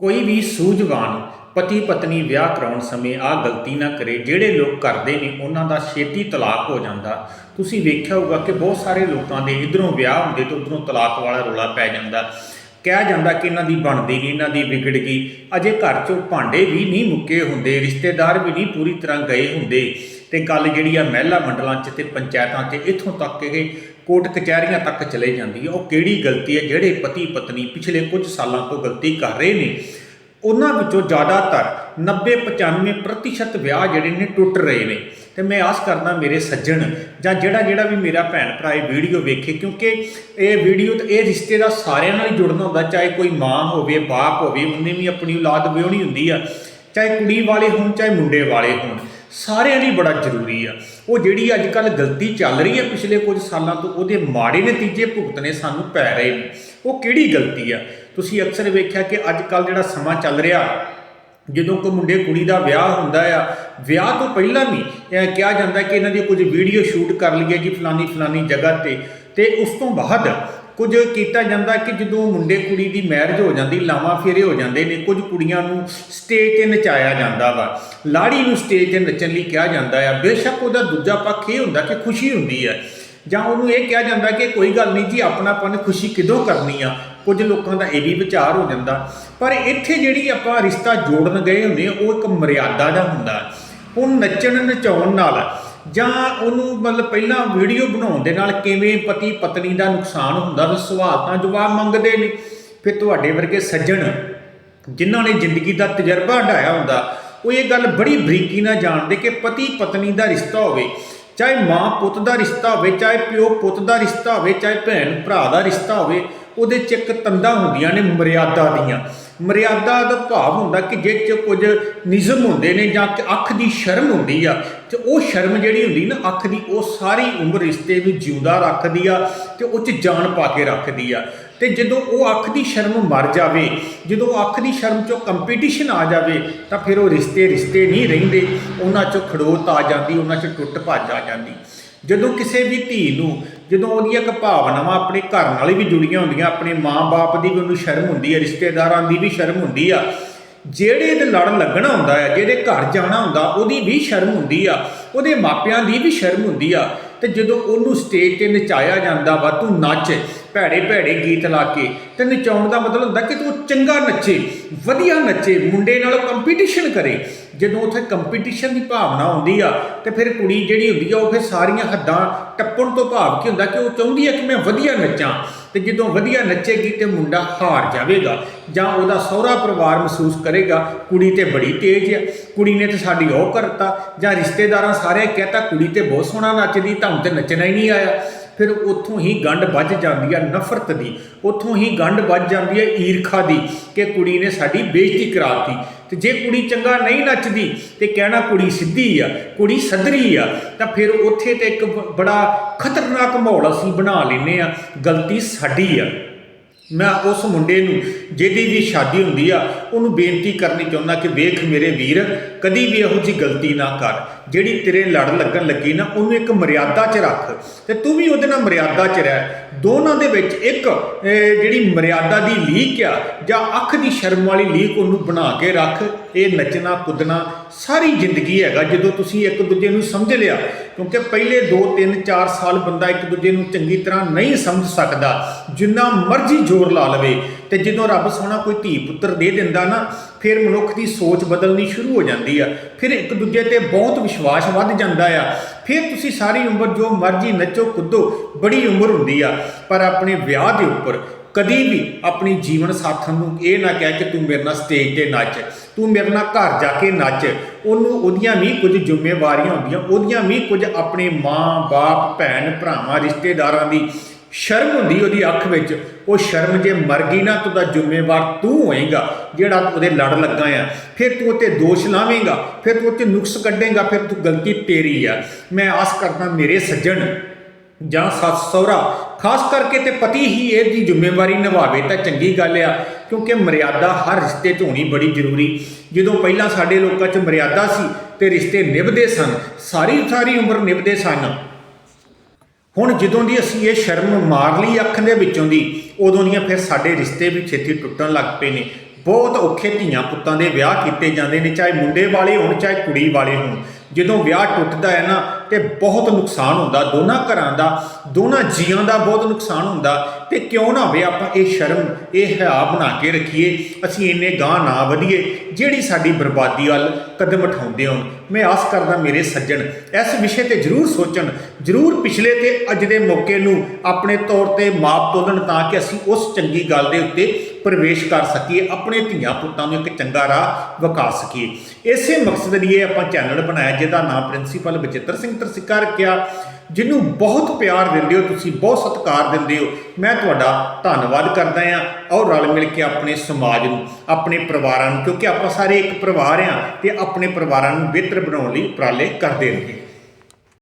ਕੋਈ ਵੀ ਸੂਝਵਾਨ ਪਤੀ ਪਤਨੀ ਵਿਆਹ ਕਰਾਉਣ ਸਮੇਂ ਆਹ ਗਲਤੀ ਨਾ ਕਰੇ। ਜਿਹੜੇ ਲੋਕ ਕਰਦੇ ਨੇ, ਉਹਨਾਂ ਦਾ ਛੇਤੀ ਤਲਾਕ ਹੋ ਜਾਂਦਾ। ਤੁਸੀਂ ਵੇਖਿਆ ਹੋਊਗਾ ਕਿ ਬਹੁਤ ਸਾਰੇ ਲੋਕਾਂ ਦੇ ਇਧਰੋਂ ਵਿਆਹ ਹੁੰਦੇ ਤੇ ਉਧਰੋਂ ਤਲਾਕ ਵਾਲਾ ਰੋਲਾ ਪੈ ਜਾਂਦਾ। ਕਿਹਾ ਜਾਂਦਾ ਕਿ ਇਹਨਾਂ ਦੀ ਬਣਦੀ ਨਹੀਂ, ਇਹਨਾਂ ਦੀ ਵਿਗੜ ਗਈ। ਅਜੇ ਘਰ 'ਚੋਂ ਭਾਂਡੇ ਵੀ ਨਹੀਂ ਮੁੱਕੇ ਹੁੰਦੇ, ਰਿਸ਼ਤੇਦਾਰ ਵੀ ਨਹੀਂ ਪੂਰੀ ਤਰ੍ਹਾਂ ਗਏ ਹੁੰਦੇ। ਤੇ ਗੱਲ ਜਿਹੜੀ ਆ ਮਹਿਲਾ ਮੰਡਲਾਂ 'ਚ ਤੇ ਪੰਚਾਇਤਾਂ 'ਚ ਇੱਥੋਂ ਤੱਕ ਕਿ ਕੋਰਟ ਕਚਹਿਰੀਆਂ ਤੱਕ ਚਲੇ ਜਾਂਦੀ ਹੈ। ਉਹ ਕਿਹੜੀ ਗਲਤੀ ਹੈ? ਜਿਹੜੇ ਪਤੀ ਪਤਨੀ ਪਿਛਲੇ ਕੁਝ ਸਾਲਾਂ ਤੋਂ ਗਲਤੀ ਕਰ ਰਹੇ ਨੇ, ਉਹਨਾਂ ਵਿੱਚੋਂ ਜ਼ਿਆਦਾਤਰ 90 95% ਵਿਆਹ ਜਿਹੜੇ ਨੇ ਟੁੱਟ ਰਹੇ ਨੇ। ਤੇ ਮੈਂ ਆਸ ਕਰਦਾ ਮੇਰੇ ਸੱਜਣ ਜਾਂ ਜਿਹੜਾ ਜਿਹੜਾ ਵੀ ਮੇਰਾ ਭੈਣ ਭਰਾ ਇਹ ਵੀਡੀਓ ਵੇਖੇ, ਕਿਉਂਕਿ ਇਹ ਵੀਡੀਓ ਤੇ ਇਹ ਰਿਸ਼ਤੇ ਦਾ ਸਾਰਿਆਂ ਨਾਲ ਹੀ ਜੁੜਨਾ ਹੁੰਦਾ, ਚਾਹੇ ਕੋਈ ਮਾਂ ਹੋਵੇ, ਬਾਪ ਹੋਵੇ, ਉਹਨੇ ਵੀ ਆਪਣੀ ਔਲਾਦ ਵਿਆਹਣੀ ਹੁੰਦੀ ਆ, ਚਾਹੇ ਕੁੜੀ ਵਾਲੇ ਹੋਣ, ਚਾਹੇ ਮੁੰਡੇ ਵਾਲੇ ਹੋਣ। ਸਾਰਿਆਂ ਲਈ ਬੜਾ ਜ਼ਰੂਰੀ ਆ। ਉਹ ਜਿਹੜੀ ਅੱਜ ਕੱਲ ਗਲਤੀ ਚੱਲ ਰਹੀ ਹੈ ਪਿਛਲੇ ਕੁਝ ਸਾਲਾਂ ਤੋਂ, ਉਹਦੇ ਮਾੜੇ ਨਤੀਜੇ ਭੁਗਤਣੇ ਸਾਨੂੰ ਪੈ ਰਹੇ ਨੇ। ਉਹ ਕਿਹੜੀ ਗਲਤੀ ਆ? ਤੁਸੀਂ ਅਕਸਰ ਵੇਖਿਆ ਕਿ ਅੱਜ ਕੱਲ ਜਿਹੜਾ ਸਮਾਂ ਚੱਲ ਰਿਹਾ, ਜਦੋਂ ਕੋਈ ਮੁੰਡੇ ਕੁੜੀ ਦਾ ਵਿਆਹ ਹੁੰਦਾ ਆ, ਵਿਆਹ ਤੋਂ ਪਹਿਲਾਂ ਵੀ ਕਿਹਾ ਜਾਂਦਾ ਕਿ ਇਹਨਾਂ ਦੀ ਕੁਝ ਵੀਡੀਓ ਸ਼ੂਟ ਕਰ ਲਈਏ ਜੀ ਫਲਾਨੀ ਫਲਾਨੀ ਜਗ੍ਹਾ ਤੇ ਤੇ ਉਸ ਤੋਂ ਬਾਅਦ ਕੁਝ ਕੀਤਾ ਜਾਂਦਾ ਕਿ ਜਦੋਂ ਮੁੰਡੇ ਕੁੜੀ ਦੀ ਮੈਰਿਜ ਹੋ ਜਾਂਦੀ, ਲਾਵਾਂ ਫੇਰੇ ਹੋ ਜਾਂਦੇ ਨੇ, ਕੁਝ ਕੁੜੀਆਂ ਨੂੰ ਸਟੇਜ ਤੇ ਨਚਾਇਆ ਜਾਂਦਾ ਵਾ। ਲਾੜੀ ਨੂੰ ਸਟੇਜ ਤੇ ਨੱਚਣ ਲਈ ਕਿਹਾ ਜਾਂਦਾ ਆ। ਬੇਸ਼ੱਕ ਉਹਦਾ ਦੂਜਾ ਪੱਖ ਇਹ ਹੁੰਦਾ ਕਿ ਖੁਸ਼ੀ ਹੁੰਦੀ ਹੈ ਜਾਂ ਉਹਨੂੰ ਇਹ ਕਿਹਾ ਜਾਂਦਾ ਕਿ ਕੋਈ ਗੱਲ ਨਹੀਂ ਜੀ, ਆਪਣਾਪਨ ਖੁਸ਼ੀ ਕਿਦੋਂ ਕਰਨੀ ਆ? ਕੁਝ ਲੋਕਾਂ ਦਾ ਇਹ ਵੀ ਵਿਚਾਰ ਹੋ ਜਾਂਦਾ। ਪਰ ਇੱਥੇ ਜਿਹੜੀ ਆਪਾਂ ਰਿਸ਼ਤਾ ਜੋੜਨ ਗਏ ਹੁੰਦੇ ਉਹ ਇੱਕ ਮਰਿਆਦਾ ਦਾ ਹੁੰਦਾ। ਉਹ ਨੱਚਣ ਨਚਾਉਣ ਨਾਲ ਜਾਂ ਉਹਨੂੰ ਮਤਲਬ ਪਹਿਲਾਂ ਵੀਡੀਓ ਬਣਾਉਣ ਦੇ ਨਾਲ ਕਿਵੇਂ ਪਤੀ ਪਤਨੀ ਦਾ ਨੁਕਸਾਨ ਹੁੰਦਾ ਤਾਂ ਸਵਾਲ ਤਾਂ ਜਵਾਬ ਮੰਗਦੇ ਨੇ। ਫਿਰ ਤੁਹਾਡੇ ਵਰਗੇ ਸੱਜਣ ਜਿਨ੍ਹਾਂ ਨੇ ਜ਼ਿੰਦਗੀ ਦਾ ਤਜਰਬਾ ਹੰਢਾਇਆ ਹੁੰਦਾ, ਉਹ ਇਹ ਗੱਲ ਬੜੀ ਬਰੀਕੀ ਨਾਲ ਜਾਣਦੇ ਕਿ ਪਤੀ ਪਤਨੀ ਦਾ ਰਿਸ਼ਤਾ ਹੋਵੇ, ਚਾਹੇ ਮਾਂ ਪੁੱਤ ਦਾ ਰਿਸ਼ਤਾ ਹੋਵੇ, ਚਾਹੇ ਪਿਓ ਪੁੱਤ ਦਾ ਰਿਸ਼ਤਾ ਹੋਵੇ, ਚਾਹੇ ਭੈਣ ਭਰਾ ਦਾ ਰਿਸ਼ਤਾ ਹੋਵੇ, ਉਹਦੇ ਚ ਇੱਕ ਤੰਦਾਂ ਹੁੰਦੀਆਂ ਨੇ ਮਰਿਆਦਾ ਦੀਆਂ। ਮਰਿਆਦਾ ਦਾ ਭਾਵ ਹੁੰਦਾ ਕਿ ਜੇ ਚ ਕੁਝ ਨਿਯਮ ਹੁੰਦੇ ਨੇ ਜਾਂ ਅੱਖ ਦੀ ਸ਼ਰਮ ਹੁੰਦੀ ਆ, ਤੇ ਉਹ ਸ਼ਰਮ ਜਿਹੜੀ ਹੁੰਦੀ ਨਾ ਅੱਖ ਦੀ, ਉਹ ਸਾਰੀ ਉਮਰ ਰਿਸ਼ਤੇ ਨੂੰ ਜਿਉਂਦਾ ਰੱਖਦੀ ਆ ਤੇ ਉਹ ਚ ਜਾਨ ਪਾ ਕੇ ਰੱਖਦੀ ਆ। ਤੇ ਜਦੋਂ ਉਹ ਅੱਖ ਦੀ ਸ਼ਰਮ ਮਰ ਜਾਵੇ, ਜਦੋਂ ਅੱਖ ਦੀ ਸ਼ਰਮ ਚੋਂ ਕੰਪੀਟੀਸ਼ਨ ਆ ਜਾਵੇ, ਤਾਂ ਫਿਰ ਉਹ ਰਿਸ਼ਤੇ ਰਿਸ਼ਤੇ ਨਹੀਂ ਰਹਿੰਦੇ, ਉਹਨਾਂ ਚੋਂ ਖੜੋਤ ਆ ਜਾਂਦੀ, ਉਹਨਾਂ ਚ ਟੁੱਟ ਭੱਜ ਆ ਜਾਂਦੀ। ਜਦੋਂ ਕਿਸੇ ਵੀ ਧੀ ਨੂੰ ਜਦੋਂ ਉਹਦੀਆਂ ਇੱਕ ਭਾਵਨਾਵਾਂ ਆਪਣੇ ਘਰ ਨਾਲ ਵੀ ਜੁੜੀਆਂ ਹੁੰਦੀਆਂ, ਆਪਣੇ ਮਾਂ-ਬਾਪ ਦੀ ਵੀ ਉਹਨੂੰ ਸ਼ਰਮ ਹੁੰਦੀ ਹੈ ਰਿਸ਼ਤੇਦਾਰਾਂ ਦੀ ਵੀ ਸ਼ਰਮ ਹੁੰਦੀ ਆ, ਜਿਹੜੇ ਇਹਦੇ ਲੜ ਲੱਗਣਾ ਹੁੰਦਾ ਹੈ ਜਿਹਦੇ ਘਰ ਜਾਣਾ ਹੁੰਦਾ, ਉਹਦੀ ਵੀ ਸ਼ਰਮ ਹੁੰਦੀ ਆ, ਉਹਦੇ ਮਾਪਿਆਂ ਦੀ ਵੀ ਸ਼ਰਮ ਹੁੰਦੀ ਆ, ਤੇ ਜਦੋਂ ਉਹਨੂੰ ਸਟੇਜ ਤੇ ਨਚਾਇਆ ਜਾਂਦਾ ਵਾ, ਤੂੰ ਨੱਚ ਭੈੜੇ ਭੈੜੇ ਗੀਤ ਲਾ ਕੇ ਤੇ ਨਚਾਉਣ ਦਾ ਮਤਲਬ ਹੁੰਦਾ ਕਿ ਤੂੰ ਚੰਗਾ ਨੱਚੇ, ਵਧੀਆ ਨੱਚੇ, ਮੁੰਡੇ ਨਾਲ ਕੰਪੀਟੀਸ਼ਨ ਕਰੇ। ਜਦੋਂ ਉੱਥੇ ਕੰਪੀਟੀਸ਼ਨ ਦੀ ਭਾਵਨਾ ਆਉਂਦੀ ਆ, ਤੇ ਫਿਰ ਕੁੜੀ ਜਿਹੜੀ ਹੁੰਦੀ ਆ, ਉਹ ਫਿਰ ਸਾਰੀਆਂ ਹੱਦਾਂ ਟੱਪਣ ਤੋਂ ਭਾਵ ਕੀ ਹੁੰਦਾ ਕਿ ਉਹ ਚਾਹੁੰਦੀ ਆ ਕਿ ਮੈਂ ਵਧੀਆ ਨੱਚਾਂ। ਤੇ ਜਦੋਂ ਵਧੀਆ ਨੱਚੇਗੀ ਤੇ ਮੁੰਡਾ ਹਾਰ ਜਾਵੇਗਾ ਜਾਂ ਉਹਦਾ ਸਹੁਰਾ ਪਰਿਵਾਰ ਮਹਿਸੂਸ ਕਰੇਗਾ, ਕੁੜੀ ਤੇ ਬੜੀ ਤੇਜ਼ ਆ। ਕੁੜੀ ਨੇ ਤੇ ਸਾਡੀ ਉਹ ਕਰਤਾ ਜਾਂ ਰਿਸ਼ਤੇਦਾਰਾਂ ਸਾਰੇ ਕਹਤਾ, ਕੁੜੀ ਤੇ ਬਹੁਤ ਸੋਹਣਾ ਨੱਚਦੀ, ਤੁਹਾਨੂੰ ਤੇ ਨੱਚਣਾ ਹੀ ਨਹੀਂ ਆਇਆ। ਫਿਰ ਉੱਥੋਂ ਹੀ ਗੰਢ ਵੱਜ ਜਾਂਦੀ ਆ ਨਫ਼ਰਤ ਦੀ। ਉੱਥੋਂ ਹੀ ਗੰਢ ਵੱਜ ਜਾਂਦੀ ਹੈ ਈਰਖਾ ਦੀ ਕਿ ਕੁੜੀ ਨੇ ਸਾਡੀ ਬੇਇੱਜ਼ਤੀ ਕਰਾਤੀ ਤੇ ਜੇ ਕੁੜੀ ਚੰਗਾ ਨਹੀਂ ਨੱਚਦੀ ਤੇ ਕਹਿਣਾ ਕੁੜੀ ਸਿੱਧੀ ਆ, ਕੁੜੀ ਸਦਰੀ ਆ, ਤਾਂ ਫਿਰ ਉੱਥੇ ਤੇ ਇੱਕ ਬੜਾ ਖਤਰਨਾਕ ਮਾਹੌਲ ਅਸੀਂ ਬਣਾ ਲੈਨੇ ਆ। ਗਲਤੀ ਸਾਡੀ ਆ। ਮੈਂ ਉਸ ਮੁੰਡੇ ਨੂੰ, ਜਿਹਦੀ ਵੀ ਸ਼ਾਦੀ ਹੁੰਦੀ ਆ, ਉਹਨੂੰ ਬੇਨਤੀ ਕਰਨੀ ਚਾਹੁੰਦਾ ਕਿ ਵੇਖ ਮੇਰੇ ਵੀਰ, ਕਦੀ ਵੀ ਇਹੋ ਜਿਹੀ ਗਲਤੀ ਨਾ ਕਰ। ਜਿਹੜੀ ਤੇਰੇ ਲੜ ਲੱਗਣ ਲੱਗੀ ਨਾ, ਉਹਨੂੰ ਇੱਕ ਮਰਿਆਦਾ 'ਚ ਰੱਖ। ਤੇ ਤੂੰ ਵੀ ਉਹਦੇ ਨਾਲ ਮਰਿਆਦਾ 'ਚ ਰਹਿ। ਦੋਨਾਂ ਦੇ ਵਿੱਚ ਇੱਕ ਜਿਹੜੀ ਮਰਿਆਦਾ ਦੀ ਲੀਕ ਆ, ਜਾਂ ਅੱਖ ਦੀ ਸ਼ਰਮ ਵਾਲੀ ਲੀਕ ਉਹਨੂੰ ਬਣਾ ਕੇ ਰੱਖ। ਇਹ ਨੱਚਣਾ, ਕੁੱਦਣਾ ਸਾਰੀ ਜ਼ਿੰਦਗੀ ਹੈਗਾ ਜਦੋਂ ਤੁਸੀਂ ਇੱਕ ਦੂਜੇ ਨੂੰ ਸਮਝ ਲਿਆ, ਕਿਉਂਕਿ ਪਹਿਲੇ 2 3 4 ਸਾਲ ਬੰਦਾ ਇੱਕ ਦੂਜੇ ਨੂੰ ਚੰਗੀ ਤਰ੍ਹਾਂ ਨਹੀਂ ਸਮਝ ਸਕਦਾ। ਜਿੰਨਾ ਮਰਜ਼ੀ ਜ਼ੋਰ ਲਾ ਲਵੇ ਤੇ ਜਦੋਂ ਰੱਬ ਸੋਹਣਾ ਕੋਈ ਧੀ ਪੁੱਤਰ ਦੇ ਦਿੰਦਾ ਨਾ, ਫਿਰ ਮਨੁੱਖ ਦੀ ਸੋਚ ਬਦਲਣੀ ਸ਼ੁਰੂ ਹੋ ਜਾਂਦੀ ਆ। ਫਿਰ ਇੱਕ ਦੂਜੇ ਤੇ ਬਹੁਤ ਵਿਸ਼ਵਾਸ ਵੱਧ ਜਾਂਦਾ ਆ। ਫਿਰ ਤੁਸੀਂ ਸਾਰੀ ਉਮਰ ਜੋ ਮਰਜ਼ੀ ਨੱਚੋ, ਕੁੱਦੋ, ਬੜੀ ਉਮਰ ਹੁੰਦੀ ਆ, ਪਰ ਆਪਣੇ ਵਿਆਹ ਦੇ ਉੱਪਰ ਕਦੀ ਵੀ ਆਪਣੀ ਜੀਵਨ ਸਾਥਣ ਨੂੰ ਇਹ ਨਾ ਕਹਿ ਕਿ ਤੂੰ ਮੇਰੇ ਨਾਲ ਸਟੇਜ ਤੇ ਨੱਚ, ਤੂੰ ਮੇਰੇ ਨਾਲ ਘਰ ਜਾ ਕੇ ਨੱਚ। ਉਹਨੂੰ ਉਹਦੀਆਂ ਵੀ ਕੁਝ ਜ਼ਿੰਮੇਵਾਰੀਆਂ ਹੁੰਦੀਆਂ, ਉਹਦੀਆਂ ਵੀ ਕੁਝ ਆਪਣੇ ਮਾਂ, ਬਾਪ, ਭੈਣ, ਭਰਾਵਾਂ, ਰਿਸ਼ਤੇਦਾਰਾਂ ਦੀ ਸ਼ਰਮ ਹੁੰਦੀ ਉਹਦੀ ਅੱਖ ਵਿੱਚ। ਉਹ ਸ਼ਰਮ ਜੇ ਮਰ ਗਈ ਨਾ ਤਾਂ ਜ਼ਿੰਮੇਵਾਰ ਤੂੰ ਹੋਏਗਾ, ਜਿਹੜਾ ਉਹਦੇ ਲੜ ਲੱਗਾ ਆ। ਫਿਰ ਤੂੰ ਉੱਤੇ ਦੋਸ਼ ਲਾਵੇਂਗਾ, ਫਿਰ ਤੂੰ ਉੱਤੇ ਨੁਕਸ ਕੱਢੇਂਗਾ, ਫਿਰ ਤੂੰ ਗਲਤੀ ਤੇਰੀ ਆ। ਮੈਂ ਆਸ ਕਰਦਾ ਮੇਰੇ ਸੱਜਣ ਜਾਂ ਸੱਸ ਸਹੁਰਾ ਖਾਸ ਕਰਕੇ ਤੇ ਪਤੀ ਹੀ ਇਹ ਦੀ ਜ਼ਿੰਮੇਵਾਰੀ ਨਿਭਾਵੇ ਤਾਂ ਚੰਗੀ ਗੱਲ ਆ, ਕਿਉਂਕਿ ਮਰਿਆਦਾ ਹਰ ਰਿਸ਼ਤੇ 'ਚ ਹੋਣੀ ਬੜੀ ਜ਼ਰੂਰੀ। ਜਦੋਂ ਪਹਿਲਾਂ ਸਾਡੇ ਲੋਕਾਂ 'ਚ ਮਰਿਆਦਾ ਸੀ ਤੇ ਰਿਸ਼ਤੇ ਨਿਭਦੇ ਸਨ, ਸਾਰੀ ਸਾਰੀ ਉਮਰ ਨਿਭਦੇ ਸਨ। ਹੁਣ ਜਦੋਂ ਦੀ ਅਸੀਂ ਇਹ ਸ਼ਰਮ ਮਾਰ ਲਈ ਅੱਖ ਦੇ ਵਿੱਚੋਂ ਦੀ, ਉਦੋਂ ਦੀਆਂ ਫਿਰ ਸਾਡੇ ਰਿਸ਼ਤੇ ਵੀ ਛੇਤੀ ਟੁੱਟਣ ਲੱਗ ਪਏ ਨੇ। ਬਹੁਤ ਔਖੇ ਧੀਆਂ ਪੁੱਤਾਂ ਦੇ ਵਿਆਹ ਕੀਤੇ ਜਾਂਦੇ ਨੇ, ਚਾਹੇ ਮੁੰਡੇ ਵਾਲੇ ਹੋਣ, ਚਾਹੇ ਕੁੜੀ ਵਾਲੇ ਹੋਣ। ਜਦੋਂ ਵਿਆਹ ਟੁੱਟਦਾ ਹੈ ਨਾ ਤੇ ਬਹੁਤ ਨੁਕਸਾਨ ਹੁੰਦਾ, ਦੋਨਾਂ ਘਰਾਂ ਦਾ, ਦੋਨਾਂ ਜੀਆਂ ਦਾ ਬਹੁਤ ਨੁਕਸਾਨ ਹੁੰਦਾ ਤੇ ਕਿਉਂ ਨਾ ਹੋਵੇ ਆਪਾਂ ਇਹ ਸ਼ਰਮ, ਇਹ ਹਿਆ ਬਣਾ ਕੇ ਰੱਖੀਏ, ਅਸੀਂ ਇੰਨੇ ਗਾਂ ਨਾ ਵਧੀਏ, ਜਿਹੜੀ ਸਾਡੀ ਬਰਬਾਦੀ ਵੱਲ ਕਦਮ ਉਠਾਉਂਦੇ ਹੋਣ। ਮੈਂ ਆਸ ਕਰਦਾ ਮੇਰੇ ਸੱਜਣ, ਇਸ ਵਿਸ਼ੇ ਤੇ ਜਰੂਰ ਸੋਚਣ, ਜਰੂਰ ਪਿਛਲੇ ਤੇ ਅੱਜ ਦੇ ਮੌਕੇ ਨੂੰ ਆਪਣੇ ਤੌਰ ਤੇ ਮਾਪ ਤੋਲਣ ਤਾਂ ਕਿ ਅਸੀਂ ਉਸ ਚੰਗੀ ਗੱਲ ਦੇ ਉੱਤੇ ਪ੍ਰਵੇਸ਼ ਕਰ ਸਕੀਏ, ਆਪਣੇ ਧੀਆਂ ਪੁੱਤਾਂ ਨੂੰ ਇੱਕ ਚੰਗਾ ਰਾਹ ਵਿਕਾ ਸਕੀਏ। ਇਸੇ ਮਕਸਦ ਲਈ ਆਪਾਂ ਚੈਨਲ ਬਣਾਇਆ, ਜਿਹਦਾ ਨਾਮ ਪ੍ਰਿੰਸੀਪਲ ਬਚਿੱਤਰ ਸਿੰਘ ਤਰਸਿੱਕਾ ਰੱਖਿਆ, ਜਿਹਨੂੰ ਬਹੁਤ ਪਿਆਰ ਦਿੰਦੇ ਹੋ ਤੁਸੀਂ, ਬਹੁਤ ਸਤਿਕਾਰ ਦਿੰਦੇ ਹੋ, ਮੈਂ ਤੁਹਾਡਾ ਧੰਨਵਾਦ ਕਰਦਾ ਹਾਂ ਔਰ ਰਲ ਮਿਲ ਕੇ ਆਪਣੇ ਸਮਾਜ ਨੂੰ, ਆਪਣੇ ਪਰਿਵਾਰਾਂ ਨੂੰ, ਕਿਉਂਕਿ ਆਪਾਂ ਸਾਰੇ ਇੱਕ ਪਰਿਵਾਰ ਆ ਤੇ ਆਪਣੇ ਪਰਿਵਾਰਾਂ ਨੂੰ ਬਿਹਤਰ ਬਣਾਉਣ ਲਈ ਉਪਰਾਲੇ ਕਰਦੇ ਰਹੀਏ।